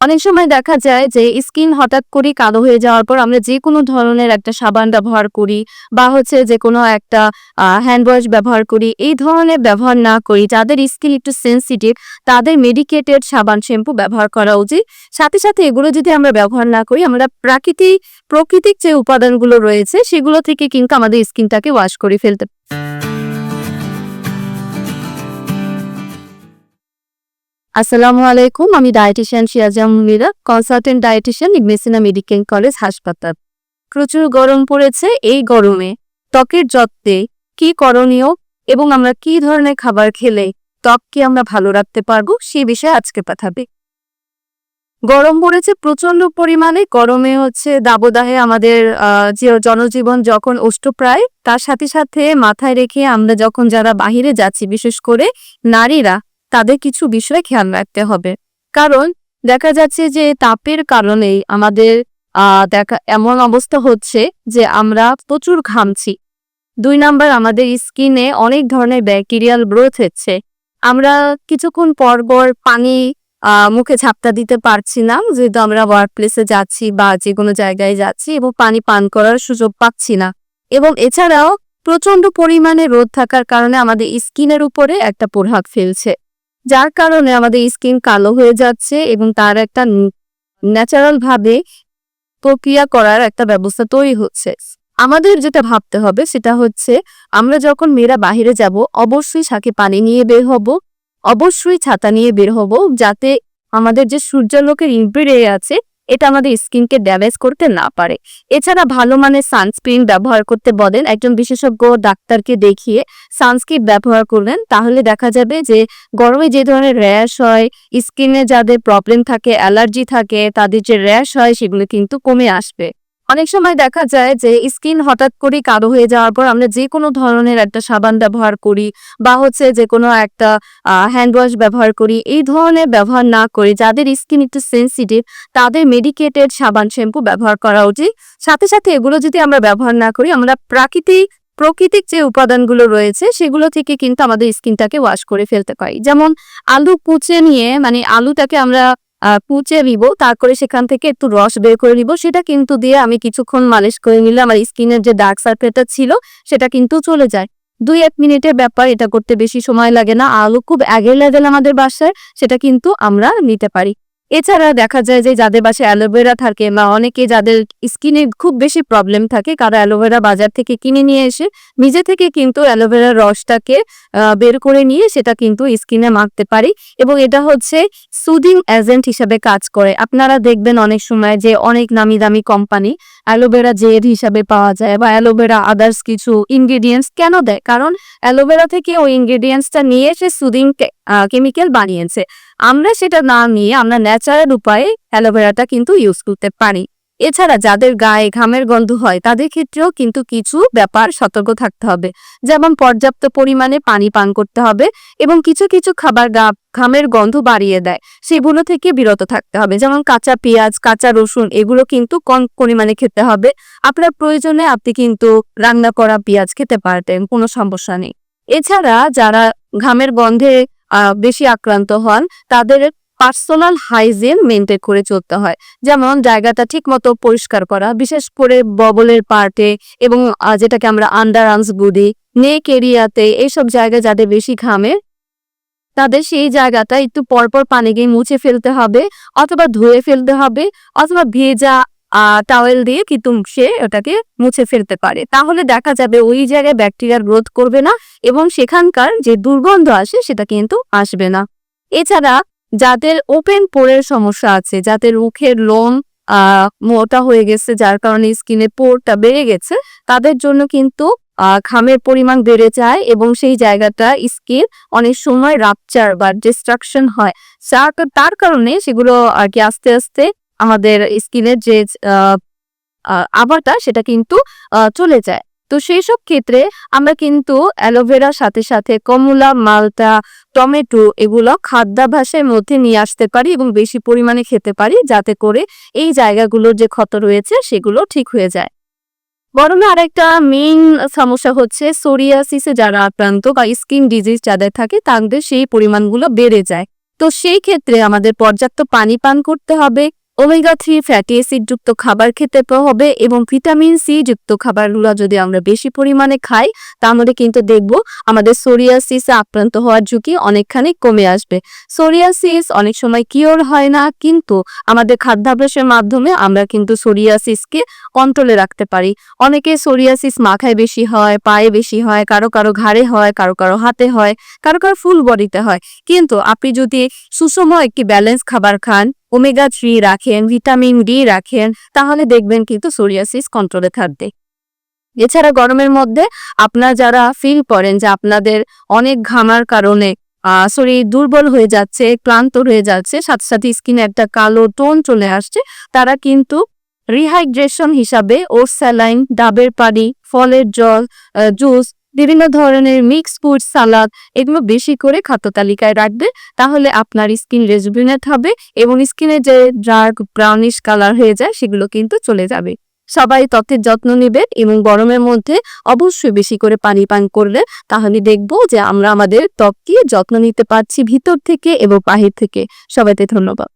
অনেক সময় দেখা যায় যে স্কিন হঠাৎ করে কালো হয়ে যাওয়ার পর আমরা যে কোনো ধরনের একটা সাবান ব্যবহার করি বা হচ্ছে যে কোনো একটা হ্যান্ড ওয়াশ ব্যবহার করি। এই ধরনের ব্যবহার না করি। যাদের স্কিন একটু সেন্সিটিভ তাদের মেডিকেটেড সাবান শ্যাম্পু ব্যবহার করা উচিত। সাথে সাথে এগুলো যদি আমরা ব্যবহার না করি, আমরা প্রাকৃতিক, প্রকৃতিক যে উপাদানগুলো রয়েছে, সেগুলো থেকে কিন্তু আমাদের স্কিনটাকে ওয়াশ করে ফেলতে আসসালামু আলাইকুম, আমি ডায়েটিশিয়ান শিয়াজাম মিরা কনসালটেন্ট ডায়েটিশিয়ান ইগমেসিনা মেডিকেল কলেজ হাসপাতাল। প্রচুর গরম পড়েছে এই গরমে। ত্বকের যত্নে কি করণীয় এবং আমরা কি ধরনের খাবার খেলে ত্বককে আমরা ভালো রাখতে পারব সে বিষয়ে আজকে পাঠাবে। গরম পড়েছে প্রচণ্ড পরিমাণে, গরমে হচ্ছে দাবদাহে আমাদের যে জনজীবন যখন অষ্টপ্রায়, তার সাথে সাথে মাথায় রেখে আমরা যখন যারা বাহিরে যাচ্ছি, বিশেষ করে নারীরা তাদের কিছু বিষয় খেয়াল রাখতে হবে। কারণ দেখা যাচ্ছে যে তাপের কারণেই আমাদের দেখা, এমন অবস্থা হচ্ছে যে আমরা প্রচুর ঘামছি। দুই নাম্বার, আমাদের স্কিনে অনেক ধরনের ব্যাকটেরিয়াল গ্রোথ হচ্ছে। আমরা কিছুক্ষণ পর পর পানি মুখে ঝাপটা দিতে পারছি না, যেহেতু আমরা ওয়ার্ক প্লেসে যাচ্ছি বা যে কোনো জায়গায় যাচ্ছি এবং পানি পান করার সুযোগ পাচ্ছি না। এবং এছাড়াও প্রচণ্ড পরিমাণে রোদ থাকার কারণে আমাদের স্কিনের উপরে একটা প্রভাব ফেলছে। যার কারণে আমাদের স্কিন কালো হয়ে যাচ্ছে এবং তার একটা ন্যাচারাল ভাবে প্রক্রিয়া করার একটা ব্যবস্থা তৈরি হচ্ছে। আমাদের যেটা ভাবতে হবে সেটা হচ্ছে, আমরা যখন মেয়েরা বাহিরে যাব, অবশ্যই সাথে পানি নিয়ে বের হব, অবশ্যই ছাতা নিয়ে বের হব, যাতে আমাদের যে সূর্যালোকের ইনপিরে আছে এটা আমাদের স্কিনকে ড্যামেজ করতে না পারে। এছাড়া ভালো মানের সানস্ক্রিন ব্যবহার করতে বলেন, একজন বিশেষজ্ঞ ডাক্তারকে দেখিয়ে সানস্ক্রিন ব্যবহার করবেন তাহলে দেখা যাবে যে গরমে যে ধরনের র্যাশ হয়, স্কিনে যাদের প্রবলেম থাকে, অ্যালার্জি থাকে, তাদের যে র্যাশ হয়, সেগুলো কিন্তু কমে আসবে। অনেক সময় দেখা যায় যে স্কিন হঠাৎ করে কালো হয়ে যাওয়ার পর আমরা যে কোনো ধরনের একটা সাবান ব্যবহার করি বা হচ্ছে যে কোনো একটা হ্যান্ড ওয়াশ ব্যবহার করি। এই ধরনের ব্যবহার না করে যাদের স্কিন একটু সেনসিটিভ তাদের মেডিকেটেড সাবান শ্যাম্পু ব্যবহার করা উচিত। সাথে সাথে এগুলো যদি আমরা ব্যবহার না করি, আমরা প্রাকৃতিক প্রাকৃতিক যে উপাদানগুলো রয়েছে, সেগুলো থেকে কিন্তু আমাদের স্কিনটাকে ওয়াশ করে ফেলতে পারি। যেমন আলু কুচে নিয়ে মানে আলুটাকে আমরা কুচে নিব তারপরে সেখান থেকে একটু রস বের করে নিব, সেটা কিন্তু দিয়ে আমি কিছুক্ষণ মালিশ করে নিলে আমার স্কিনের যে ডার্ক সার্কেলটা ছিল, সেটা কিন্তু চলে যায়। দুই এক মিনিটের ব্যাপার, এটা করতে বেশি সময় লাগে না। আলু খুব আগের লেভেল আমাদের বাসায়, সেটা কিন্তু আমরা নিতে পারি। এছাড়া দেখা যায় যে যাদের বাসে অ্যালোভেরা থাকে বা অনেকে যাদের স্কিনে খুব বেশি প্রবলেম থাকে কারও অ্যালোভেরা বাজার থেকে কিনে নিয়ে এসে নিজে থেকে কিন্তু অ্যালোভেরার রসটাকে বের করে নিয়ে সেটা কিন্তু স্কিনে মাখতে পারি এবং এটা হচ্ছে সুদিং এজেন্ট হিসাবে কাজ করে। আপনারা দেখবেন অনেক সময় যে অনেক নামি দামি কোম্পানি অ্যালোভেরা জেড হিসাবে পাওয়া যায় বা অ্যালোভেরা আদার্স কিছু ইনগ্রেডিয়েন্টস কেন দেয়? কারণ অ্যালোভেরা থেকে ওই ইনগ্রেডিয়েন্টসটা নিয়ে সে সুদিং কেমিক্যাল বানিয়েছে। আমরা সেটা না নিয়ে আমরা ন্যাচারাল উপায়ে অ্যালোভেরাটা কিন্তু ইউজ করতে পারি। এছাড়া যাদের গায়ে ঘামের গন্ধ হয়, তাদের ক্ষেত্রেও কিন্তু কিছু ব্যাপার সতর্ক থাকতে হবে। যেমন পর্যাপ্ত পরিমাণে পানি পান করতে হবে এবং কিছু কিছু খাবার গা, ঘামের গন্ধ বাড়িয়ে দেয়। সেগুলো থেকে বিরত থাকতে হবে। যেমন কাঁচা পেঁয়াজ, কাঁচা রসুন, এগুলো কিন্তু কম পরিমাণে খেতে হবে। আপনার প্রয়োজনে আপনি কিন্তু রান্না করা পেঁয়াজ খেতে পারতেন, কোনো সমস্যা নেই। এছাড়া যারা ঘামের গন্ধে বেশি আক্রান্ত হন, তাদের পার্সোনাল হাইজিন মেনটেন করে চলতে হয়। যেমন জায়গাটা ঠিক মতো পরিষ্কার করা, বিশেষ করে ববলের পার্টে এবং যেটাকে আমরা আন্ডার আর্মস বলি নেক এরিয়াতে এইসব জায়গায় যাদের বেশি ঘামে, তাদের সেই জায়গাটা একটু পরপর পানি গিয়ে মুছে ফেলতে হবে অথবা ধুয়ে ফেলতে হবে অথবা ভেজা টাওয়েল দিয়ে কিন্তু সে ওটাকে মুছে ফেলতে পারে। তাহলে দেখা যাবে ওই জায়গায় ব্যাকটেরিয়ার গ্রোথ করবে না এবং সেখানকার যে দুর্গন্ধ আসে সেটা কিন্তু আসবে না। এছাড়া যাদের ওপেন পোরের সমস্যা আছে যাদের মুখের লোম মোটা হয়ে গেছে যার কারণে স্কিনে পোরটা বেড়ে গেছে তাদের জন্য কিন্তু ঘামের পরিমাণ বেড়ে যায় এবং সেই জায়গাটা স্কিন অনেক সময় রাপচার বা ডিস্ট্রাকশন হয়। তার কারণে সেগুলো আর কি আস্তে আস্তে আমাদের স্কিনের যে আহ, সেটা কিন্তু চলে যায়। তো সেই সব ক্ষেত্রে আমরা কিন্তু অ্যালোভেরার সাথে সাথে কমলা, মালটা, টমেটো এগুলো খাদ্যাভ্যাসের মধ্যে নিয়ে আসতে পারি এবং বেশি পরিমাণে খেতে পারি যাতে করে এই জায়গাগুলোর যে ক্ষত রয়েছে সেগুলো ঠিক হয়ে যায়। গরমে আরেকটা মেইন সমস্যা হচ্ছে সোরিয়াসিসে যারা আক্রান্ত বা স্কিন ডিজিজ যাদের থাকে তাদের সেই পরিমাণগুলো বেড়ে যায়। তো সেই ক্ষেত্রে আমাদের পর্যাপ্ত পানি পান করতে হবে। ওমেগা থ্রি ফ্যাটি অ্যাসিড যুক্ত খাবার খেতে হবে এবং ভিটামিন সি যুক্ত খাবারগুলো যদি আমরা বেশি পরিমাণে খাই, তাহলে কিন্তু দেখব আমাদের সোরিয়াসিসে আক্রান্ত হওয়ার ঝুঁকি অনেকখানি কমে আসবে। সোরিয়াসিস অনেক সময় কিওর হয় না, কিন্তু আমাদের খাদ্যাভ্যাসের মাধ্যমে আমরা কিন্তু সোরিয়াসিসকে কন্ট্রোলে রাখতে পারি। অনেকে সোরিয়াসিস মাথায় বেশি হয়, পায়ে বেশি হয়, কারও কারও ঘাড়ে হয়, কারও কারও হাতে হয়, কারও কারও ফুল বডিতে হয়। কিন্তু আপনি যদি সুষম একটি ব্যালেন্স খাবার খান ওমেগা থ্রি রাখেন ভিটামিন ডি রাখেন, তাহলে দেখবেন কিন্তু সোরিয়াসিস কন্ট্রোলে থাকবে। এছাড়া গরমের মধ্যে আপনার যারা ফিল করেন যে আপনাদের অনেক ঘামার কারণে শরীর দুর্বল হয়ে যাচ্ছে, ক্লান্ত হয়ে যাচ্ছে, সাথে সাথে স্কিনে একটা কালো টোন চলে আসছে, তারা কিন্তু রিহাইড্রেশন হিসাবে ওর স্যালাইন ডাবের পানি, ফলের জল জুস বিভিন্ন ধরনের মিক্স ফুড সালাদ এগুলো বেশি করে খাদ্য তালিকায় রাখবে। তাহলে আপনার স্কিন রেজুভিনেট হবে এবং স্কিনে যে ডার্ক ব্রাউনিশ কালার হয়ে যায় সেগুলো কিন্তু চলে যাবে। সবাই ত্বকের যত্ন নেবে এবং গরমের মধ্যে অবশ্যই বেশি করে পানি পান করলে তাহলে দেখব যে আমরা আমাদের ত্বককে যত্ন নিতে পারছি ভিতর থেকে এবং বাহির থেকে। সবাইতে ধন্যবাদ।